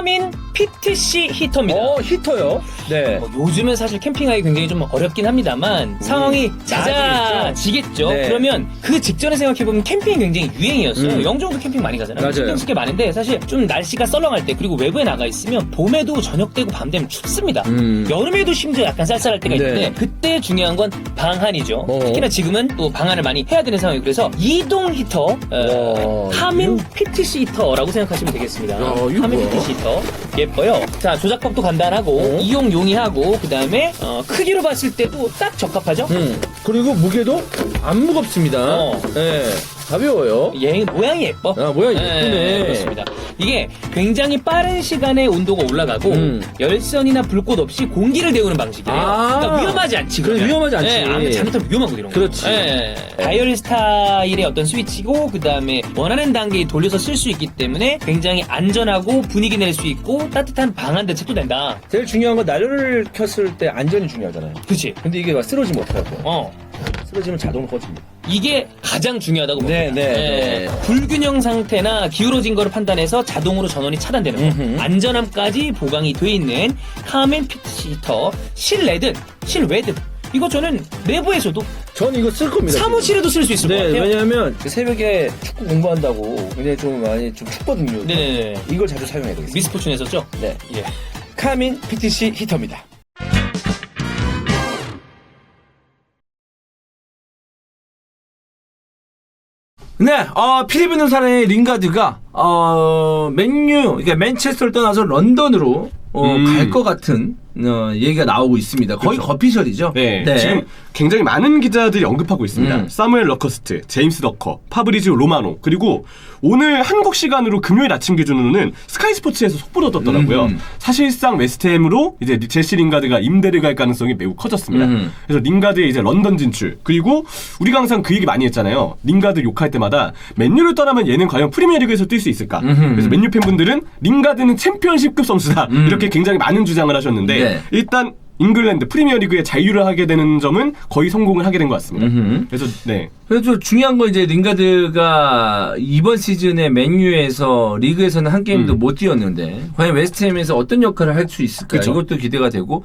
카민 PTC 히터입니다. 어 히터요. 네. 뭐 요즘은 사실 캠핑하기 굉장히 좀 어렵긴 합니다만 상황이 잦아지겠죠. 네. 그러면 그 직전에 생각해보면 캠핑이 굉장히 유행이었어요. 음. 영종도 캠핑 많이 가잖아요. 맞아요. 캠핑 꽤 많은데 사실 좀 날씨가 썰렁할 때 그리고 외부에 나가 있으면 봄에도 저녁 되고 밤 되면 춥습니다. 음. 여름에도 심지어 약간 쌀쌀할 때가 네. 있는데 그때 중요한 건 방한이죠. 어. 특히나 지금은 또 방한을 많이 해야 되는 상황이고 그래서 이동 히터 어, 이거- PTC 히터라고 생각하시면 되겠습니다. 야, 이거 카민 뭐야? PTC 히터 예뻐요. 자 조작법도 간단하고 어? 이용 용이하고 그 다음에 크기로 봤을 때도 딱 적합하죠. 음. 그리고 무게도 안 무겁습니다. 어. 네. 가벼워요. 얘 모양이 예뻐. 아, 모양이 예쁘네. 그렇습니다. 이게 굉장히 빠른 시간에 온도가 올라가고 음. 열선이나 불꽃 없이 공기를 데우는 방식이에요. 아. 그러니까 위험하지 않지. 그래, 그러면. 위험하지 않지. 예, 아무 잘못하면 위험하고 이런 거. 그렇지. 예. 다이얼 스타일의 어떤 스위치고 그 다음에 원하는 단계에 돌려서 쓸 수 있기 때문에 굉장히 안전하고 분위기 낼 수 있고 따뜻한 방한 대책도 된다. 제일 중요한 건 난로를 켰을 때 안전이 중요하잖아요. 그치? 근데 이게 막 쓰러지면 어떡할 거야? 어. 쓰러지면 자동으로 꺼집니다. 이게 가장 중요하다고 네, 봅니다. 네, 예, 네. 불균형 상태나 기울어진 거를 판단해서 자동으로 전원이 차단되는 거. 음흠. 안전함까지 보강이 돼 있는 카멘 피트 히터 실내든 실외든 이거 저는 내부에서도 전 이거 쓸 겁니다. 사무실에도 쓸 수 있을 것 네, 같아요. 왜냐하면 새벽에 축구 공부한다고 굉장히 좀 많이 좀 춥거든요. 네 네 네. 이걸 자주 사용해야 되겠습니다. 미스포춘 했었죠? 네. 예. 카민 PTC 히터입니다. 네, 어, 피리부 눈사의 링가드가, 어, 맨유, 그러니까 맨체스터를 떠나서 런던으로, 어, 음. 갈것 같은, 어, 얘기가 나오고 있습니다. 거의 그렇죠. 거피셜이죠. 네, 지금 굉장히 많은 기자들이 언급하고 있습니다. 음. 사무엘 러커스트, 제임스 더커, 파브리지오 로마노, 그리고 오늘 한국 시간으로 금요일 아침 기준으로는 스카이 스포츠에서 속보로 떴더라고요. 음. 사실상 웨스트햄으로 이제 제시 링가드가 임대를 갈 가능성이 매우 커졌습니다. 음. 그래서 링가드의 이제 런던 진출 그리고 우리가 항상 그 얘기 많이 했잖아요. 링가드 욕할 때마다 맨유를 떠나면 얘는 과연 프리미어리그에서 뛸 수 있을까? 음흠. 그래서 맨유 팬분들은 링가드는 챔피언십급 선수다 음. 이렇게 굉장히 많은 주장을 하셨는데 네. 일단 잉글랜드 프리미어리그에 자유를 하게 되는 점은 거의 성공을 하게 된 것 같습니다. 음흠. 그래서 네 그래서 중요한 건 이제 링가드가 이번 시즌에 맨유에서 리그에서는 한 게임도 음. 못 뛰었는데 과연 웨스트햄에서 어떤 역할을 할 수 있을까 그쵸. 이것도 기대가 되고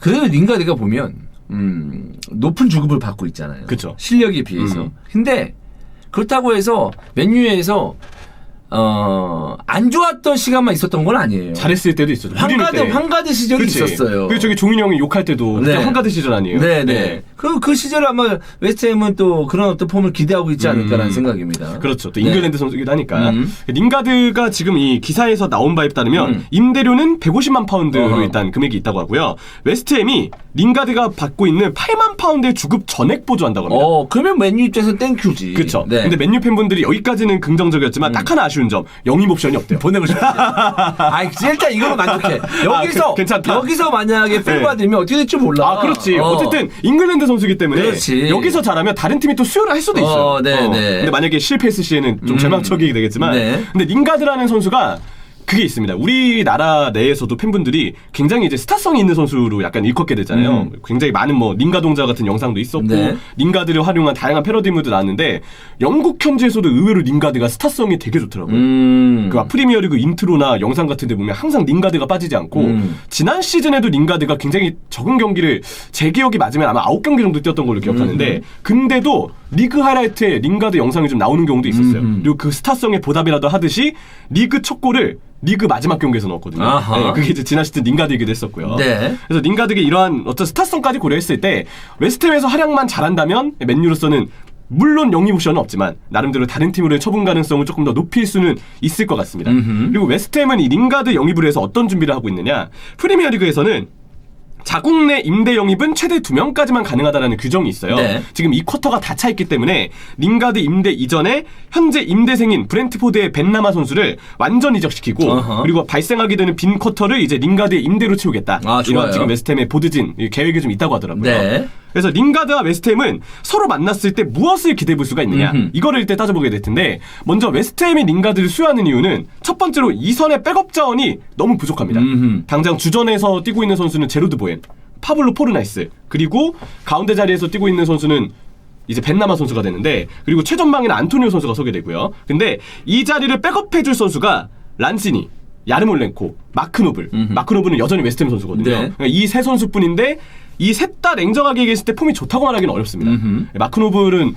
그래도 링가드가 보면 음, 높은 주급을 받고 있잖아요. 그쵸. 실력에 비해서. 음. 근데 그렇다고 해서 맨유에서 어, 안 좋았던 시간만 있었던 건 아니에요. 잘했을 때도 있었죠. 황가드 때. 황가드 시절이 그치. 있었어요. 그리고 저기 종인 형이 욕할 때도 네. 황가드 시절 아니에요? 네네. 그, 그 시절에 아마 웨스트햄은 또 그런 어떤 폼을 기대하고 있지 않을까라는 음. 생각입니다. 그렇죠. 또 네. 잉글랜드 선수이기도 하니까. 음. 링가드가 지금 이 기사에서 나온 바에 따르면 음. 임대료는 150만 파운드로 어허. 일단 금액이 있다고 하고요. 웨스트햄이 링가드가 받고 있는 8만 파운드의 주급 전액 보조한다고 합니다. 어, 그러면 맨유 입장에서 땡큐지. 그렇죠. 네. 근데 맨유 팬분들이 여기까지는 긍정적이었지만 딱 하나 아쉬운 점 영입 옵션이 없대요. 보내고 싶지. 아이, 일단 이걸로 만족해. 여기서, 그- 괜찮다. 여기서 만약에 팬 네. 받으면 어떻게 될지 몰라. 아, 그렇지. 어. 어. 쨌든 잉글랜드 선수기 때문에 그렇지. 여기서 잘하면 다른 팀이 또 수요를 할 수도 있어요. 어, 네, 네. 근데 만약에 실패했을 시에는 좀 음. 절망적이게 되겠지만 네. 근데 링가드라는 선수가 그게 있습니다. 우리나라 내에서도 팬분들이 굉장히 이제 스타성이 있는 선수로 약간 일컫게 되잖아요. 음. 굉장히 많은 뭐 링가 동자 같은 영상도 있었고 네. 링가드를 활용한 다양한 패러디무도 나왔는데 영국 현지에서도 의외로 링가드가 스타성이 되게 좋더라고요. 음. 그 프리미어리그 인트로나 영상 같은 데 보면 항상 링가드가 빠지지 않고 음. 지난 시즌에도 링가드가 굉장히 적은 경기를 제 기억이 맞으면 아마 9경기 정도 뛰었던 걸로 기억하는데 음. 근데도 리그 하이라이트에 링가드 영상이 좀 나오는 경우도 있었어요. 음. 그리고 그 스타성의 보답이라도 하듯이 리그 첫 골을 리그 마지막 경기에서 넣었거든요. 네, 그게 이제 지난 시즌 링가드이기도 했었고요. 네. 그래서 링가드가 이러한 어떤 스타성까지 고려했을 때 웨스트햄에서 활약만 잘한다면 맨유로서는 물론 영입 옵션은 없지만 나름대로 다른 팀으로의 처분 가능성을 조금 더 높일 수는 있을 것 같습니다. 음흠. 그리고 웨스트햄은 이 링가드 영입을 해서 어떤 준비를 하고 있느냐? 프리미어리그에서는 자국 내 임대 영입은 최대 두 명까지만 가능하다라는 규정이 있어요. 네. 지금 이 쿼터가 다 차 있기 때문에 링가드 임대 이전에 현재 임대생인 브렌트포드의 벤나마 선수를 완전 이적시키고 어허. 그리고 발생하게 되는 빈 쿼터를 이제 링가드의 임대로 채우겠다. 아. 이런 지금 웨스트햄의 보드진 이 계획이 좀 있다고 하더라고요. 네. 그래서 링가드와 웨스트햄은 서로 만났을 때 무엇을 기대해 볼 수가 있느냐 음흠. 이거를 일단 따져보게 될 텐데 먼저 웨스트햄이 링가드를 수요하는 이유는 첫 번째로 이선의 백업 자원이 너무 부족합니다. 음흠. 당장 주전에서 뛰고 있는 선수는 제로드 보엔, 파블로 포르나이스 그리고 가운데 자리에서 뛰고 있는 선수는 이제 벤나마 선수가 되는데 그리고 최전방에는 안토니오 선수가 서게 되고요. 근데 이 자리를 백업해줄 선수가 란시니 야르몰렌코, 마크노블. 음흠. 마크노블은 여전히 웨스트햄 선수거든요. 네. 그러니까 이세 선수뿐인데 이 셋 다 냉정하게 얘기했을 때 폼이 좋다고 말하기는 어렵습니다. 음흠. 마크노블은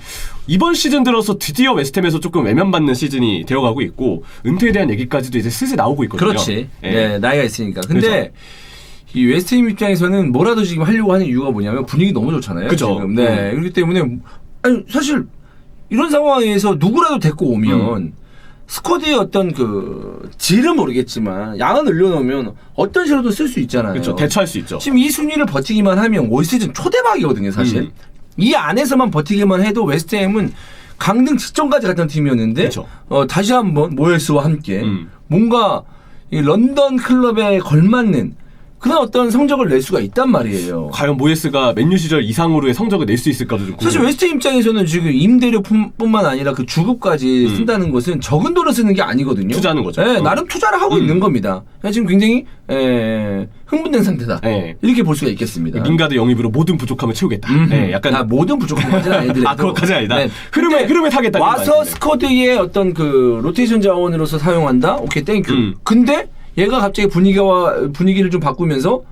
이번 시즌 들어서 드디어 웨스트햄에서 조금 외면받는 시즌이 되어가고 있고 은퇴에 대한 얘기까지도 이제 슬슬 나오고 있거든요. 그렇지. 예. 네, 나이가 있으니까. 근데 그래서. 이 웨스트햄 입장에서는 뭐라도 지금 하려고 하는 이유가 뭐냐면 분위기 너무 좋잖아요. 그죠. 지금. 네. 그렇기 때문에 아니 사실 이런 상황에서 누구라도 데리고 오면 음. 스쿼드의 어떤 그 질은 모르겠지만 양은 늘려놓으면 어떤 식으로도 쓸 수 있잖아요. 그렇죠. 대처할 수 있죠. 지금 이 순위를 버티기만 하면 올 시즌 초대박이거든요, 사실. 음. 이 안에서만 버티기만 해도 웨스트햄은 강등 직전까지 갔던 팀이었는데 그쵸. 어, 다시 한번 모엘스와 함께 음. 뭔가 이 런던 클럽에 걸맞는 그런 어떤 성적을 낼 수가 있단 말이에요. 과연 모예스가 맨유 시절 이상으로의 성적을 낼 수 있을까도 좀 사실 궁금해요. 웨스트햄 입장에서는 지금 임대료뿐만 아니라 그 주급까지 음. 쓴다는 것은 적은 돈을 쓰는 게 아니거든요. 투자하는 거죠. 네, 음. 나름 투자를 하고 음. 있는 겁니다. 지금 굉장히 에, 흥분된 상태다. 예. 이렇게 볼 수가 있겠습니다. 링가드 영입으로 모든 부족함을 채우겠다. 음흠. 예, 약간 아, 모든 부족함까지는 아니더라도 아, 그것까지 아니다. 흐름에- 근데 흐름에 타겠다는 와서. 스쿼드의 어떤 그 로테이션 자원으로서 사용한다. 오케이 땡큐. 음. 근데 얘가 갑자기 분위기와 분위기를 좀 바꾸면서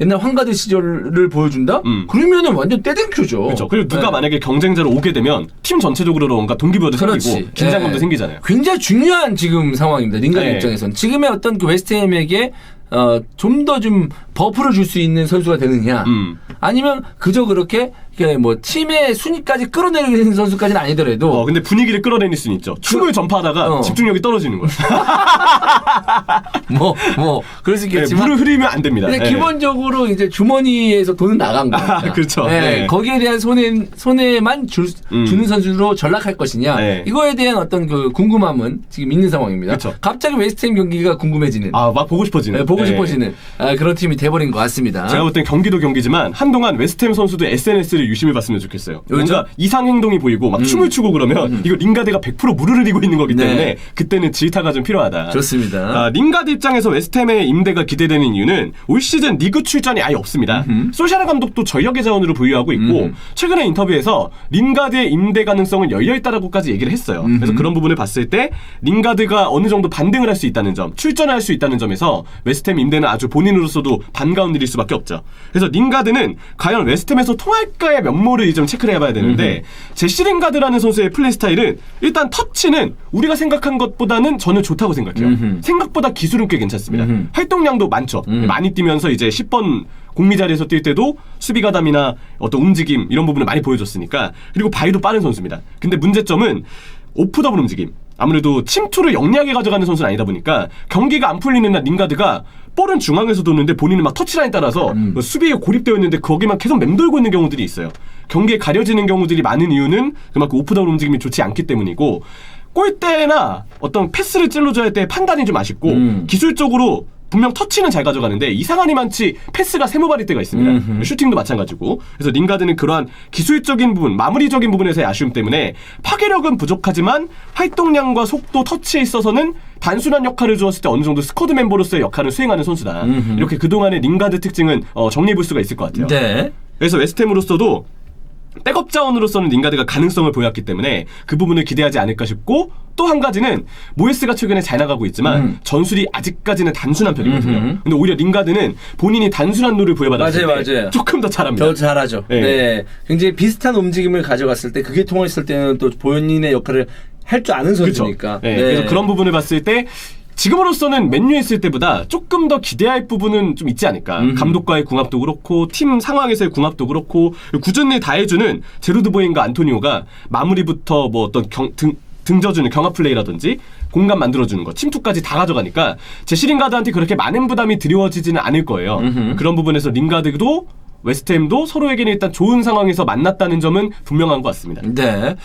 옛날 황가드 시절을 보여준다. 음. 그러면은 완전 떼땡큐죠. 그렇죠. 그리고 누가 네. 만약에 경쟁자로 오게 되면 팀 전체적으로 뭔가 동기부여도 그렇지. 생기고 긴장감도 네. 생기잖아요. 굉장히 중요한 지금 상황입니다. 링가드 네. 입장에서는 지금의 어떤 그 웨스트햄에게 어, 좀더좀 버프를 줄 수 있는 선수가 되느냐, 음. 아니면 그저 그렇게 이렇게 뭐 팀의 순위까지 끌어내리는 선수까지는 아니더라도 어, 근데 분위기를 끌어내릴 수는 있죠. 춤을 전파하다가 어. 집중력이 떨어지는 거예요. 뭐, 뭐, 그럴 수 네, 있겠지만. 물을 흐리면 안 됩니다. 근데 네. 기본적으로 이제 주머니에서 돈은 나간 거야. 그렇죠. 네, 네. 거기에 대한 손해, 손해만 줄, 음. 주는 선수로 전락할 것이냐. 네. 이거에 대한 어떤 그 궁금함은 지금 있는 상황입니다. 그쵸. 갑자기 웨스트햄 경기가 궁금해지는. 아, 막 보고 싶어지는. 네, 보고 네. 싶어지는 아, 그런 팀이 돼버린 것 같습니다. 제가 볼 땐 경기도 경기지만 한동안 웨스트햄 선수도 SNS를 유심히 봤으면 좋겠어요. 뭔가 이상 행동이 보이고 막 춤을 추고 그러면 이거 링가드가 100% 물을 흐리고 있는 거기 때문에 네. 그때는 질타가 좀 필요하다. 좋습니다. 아, 링가드 입장에서 웨스트햄의 임대가 기대되는 이유는 올 시즌 리그 출전이 아예 없습니다. 소샤르 감독도 전력의 자원으로 보유하고 있고 음흠. 최근에 인터뷰에서 링가드의 임대 가능성은 열려 있다라고까지 얘기를 했어요. 그래서 그런 부분을 봤을 때 링가드가 어느 정도 반등을 할 수 있다는 점, 출전할 수 있다는 점에서 웨스트햄 임대는 아주 본인으로서도 반가운 일일 수밖에 없죠. 그래서 링가드는 과연 웨스트햄에서 통할까 의 면모를 좀 체크를 해봐야 되는데 제시 링가드라는 선수의 플레이 스타일은 일단 터치는 우리가 생각한 것보다는 저는 좋다고 생각해요. 음흠. 생각보다 기술은 꽤 괜찮습니다. 음흠. 활동량도 많죠. 음. 많이 뛰면서 이제 10번 공미 자리에서 뛸 때도 수비 가담이나 어떤 움직임 이런 부분을 많이 보여줬으니까 그리고 바이도 빠른 선수입니다. 근데 문제점은 오프 더블 움직임. 아무래도 침투를 영리하게 가져가는 선수는 아니다 보니까 경기가 안 풀리는 날 링가드가 볼은 중앙에서 도는데 본인은 막 터치라인 따라서 음. 뭐 수비에 고립되어 있는데 거기만 계속 맴돌고 있는 경우들이 있어요. 경기에 가려지는 경우들이 많은 이유는 그만큼 오프 더블 움직임이 좋지 않기 때문이고 골대나 어떤 패스를 찔러줘야 할 때 판단이 좀 아쉽고 음. 기술적으로 분명 터치는 잘 가져가는데 이상하니 많지 패스가 세모발일 때가 있습니다. 음흠. 슈팅도 마찬가지고. 그래서 링가드는 그러한 기술적인 부분, 마무리적인 부분에서의 아쉬움 때문에 파괴력은 부족하지만 활동량과 속도, 터치에 있어서는 단순한 역할을 주었을 때 어느 정도 스쿼드 멤버로서의 역할을 수행하는 선수다. 음흠. 이렇게 그동안의 링가드 특징은 어, 정리해 볼 수가 있을 것 같아요. 네. 그래서 웨스트햄으로서도 백업 자원으로서는 링가드가 가능성을 보였기 때문에 그 부분을 기대하지 않을까 싶고 또 한 가지는 모에스가 최근에 잘 나가고 있지만 음. 전술이 아직까지는 단순한 편이거든요. 음흠. 근데 오히려 링가드는 본인이 단순한 룰을 부여받았을 맞아요, 때 맞아요. 조금 더 잘합니다. 더 잘하죠. 네. 네. 굉장히 비슷한 움직임을 가져갔을 때 그게 통했을 때는 또 본인의 역할을 할 줄 아는. 선수니까. 네, 그래서 그런 부분을 봤을 때 지금으로서는 맨유에 있을 때보다 조금 더 기대할 부분은 좀 있지 않을까. 음흠. 감독과의 궁합도 그렇고 팀 상황에서의 궁합도 그렇고 굳은일 다 해주는 제로드 보인과 안토니오가 마무리부터 뭐 어떤 경, 등, 등져주는 경합 플레이라든지 공간 만들어주는 거 침투까지 다 가져가니까 제 시 링가드한테 그렇게 많은 부담이 드리워지지는 않을 거예요. 음흠. 그런 부분에서 링가드도 웨스트햄도 서로에게는 일단 좋은 상황에서 만났다는 점은 분명한 것 같습니다. 네.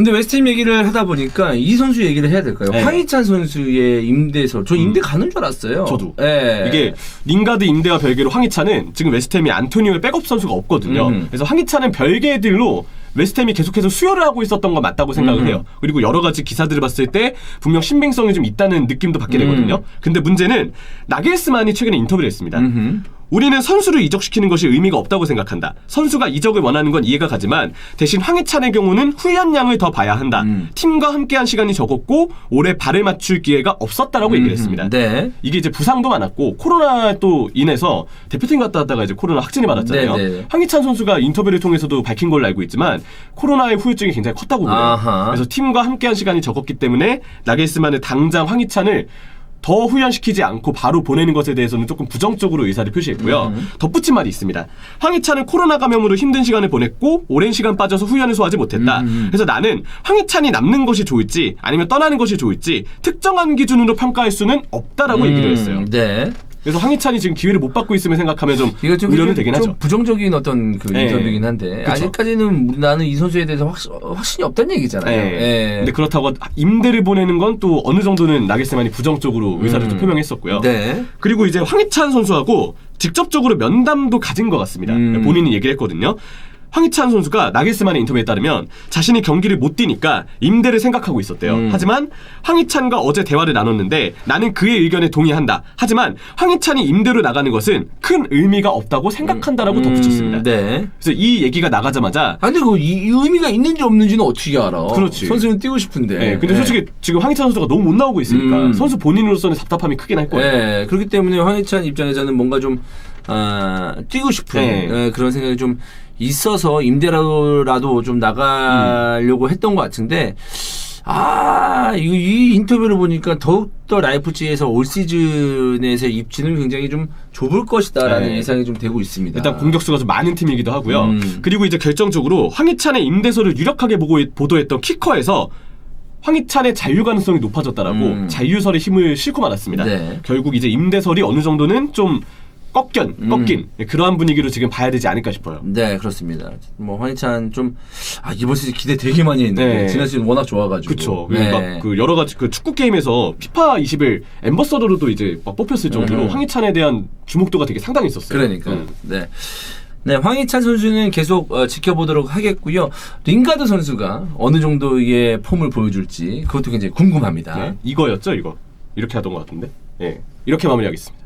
근데 웨스트햄 얘기를 하다 보니까 이 선수 얘기를 해야 될까요? 네. 황희찬 선수의 임대설. 저 임대 가는 줄 알았어요. 저도. 네. 이게 링가드 임대와 별개로 황희찬은 지금 웨스트햄이 안토니오의 백업 선수가 없거든요. 음. 그래서 황희찬은 별개의 딜로 웨스트햄이 계속해서 수요를 하고 있었던 건 맞다고 생각을 음. 해요. 그리고 여러 가지 기사들을 봤을 때 분명 신빙성이 좀 있다는 느낌도 받게 음. 되거든요. 근데 문제는 나겔스만이 최근에 인터뷰를 했습니다. 음흠. 우리는 선수를 이적시키는 것이 의미가 없다고 생각한다. 선수가 이적을 원하는 건 이해가 가지만 대신 황희찬의 경우는 훈련량을 더 봐야 한다. 음. 팀과 함께한 시간이 적었고 올해 발을 맞출 기회가 없었다라고 얘기를 했습니다. 네. 이게 이제 부상도 많았고 코로나 또 인해서 대표팀 갔다 왔다가 이제 코로나 확진이 받았잖아요. 네, 네. 황희찬 선수가 인터뷰를 통해서도 밝힌 걸로 알고 있지만 코로나의 후유증이 굉장히 컸다고 그래요. 아하. 그래서 팀과 함께한 시간이 적었기 때문에 나겔스만은 당장 황희찬을 더 훈련시키지 않고 바로 보내는 것에 대해서는 조금 부정적으로 의사를 표시했고요. 음. 덧붙인 말이 있습니다. 황희찬은 코로나 감염으로 힘든 시간을 보냈고 오랜 시간 빠져서 훈련을 소화하지 못했다. 음. 그래서 나는 황희찬이 남는 것이 좋을지 아니면 떠나는 것이 좋을지 특정한 기준으로 평가할 수는 없다라고 얘기를 했어요. 네. 그래서 황희찬이 지금 기회를 못 받고 있으면 생각하면 좀 이거 좀, 우려는 좀, 되긴 좀 하죠. 부정적인 어떤 그 네. 인터뷰긴 한데 그쵸. 아직까지는 나는 이 선수에 대해서 확, 확신이 없다는 얘기잖아요. 네. 예. 근데 그렇다고 임대를 보내는 건 또 어느 정도는 나겔스만이 부정적으로 의사를 좀 표명했었고요. 음. 네. 그리고 이제 황희찬 선수하고 직접적으로 면담도 가진 것 같습니다. 음. 본인이 얘기를 했거든요. 황희찬 선수가 나겔스만의 인터뷰에 따르면 자신이 경기를 못 뛰니까 임대를 생각하고 있었대요. 음. 하지만 황희찬과 어제 대화를 나눴는데 나는 그의 의견에 동의한다. 하지만 황희찬이 임대로 나가는 것은 큰 의미가 없다고 생각한다라고 덧붙였습니다. 음, 네. 그래서 이 얘기가 나가자마자 아, 근데 그 이, 의미가 있는지 없는지는 어떻게 알아? 그렇지. 선수는 뛰고 싶은데. 네, 근데 네. 솔직히 지금 황희찬 선수가 너무 못 나오고 있으니까 음. 선수 본인으로서는 답답함이 크긴 할 거예요. 네, 그렇기 때문에 황희찬 입장에서는 뭔가 좀 아, 뛰고 싶은 네. 예, 그런 생각이 좀 있어서 임대라도 좀 나가려고 했던 것 같은데 아, 이, 이 인터뷰를 보니까 더욱더 라이프치에서 올 시즌에서의 입지는 굉장히 좀 좁을 것이다라는 네. 예상이 좀 되고 있습니다. 일단 공격수가 좀 많은 팀이기도 하고요. 음. 그리고 이제 결정적으로 황희찬의 임대서를 유력하게 보고 보도했던 키커에서 황희찬의 자유 가능성이 높아졌다라고 음. 자유설의 힘을 싣고 말았습니다. 네. 결국 이제 임대설이 어느 정도는 좀 꺾인, 음. 꺾인 그러한 분위기로 지금 봐야 되지 않을까 싶어요. 네, 그렇습니다. 뭐 황희찬 좀 아, 이번 시즌 기대 되게 많이 했는데 네. 지난 시즌 워낙 좋아가지고. 그쵸. 네. 막그 여러 가지 그 축구 게임에서 피파 20일 엠버서더로도 이제 막 뽑혔을 정도로 음. 황희찬에 대한 주목도가 되게 상당히 있었어요. 그러니까. 음. 네. 네, 황희찬 선수는 계속 어, 지켜보도록 하겠고요. 링가드 선수가 어느 정도의 폼을 보여줄지 그것도 굉장히 궁금합니다. 네. 이거였죠, 이거. 이렇게 하던 것 같은데. 예. 이렇게 마무리하겠습니다.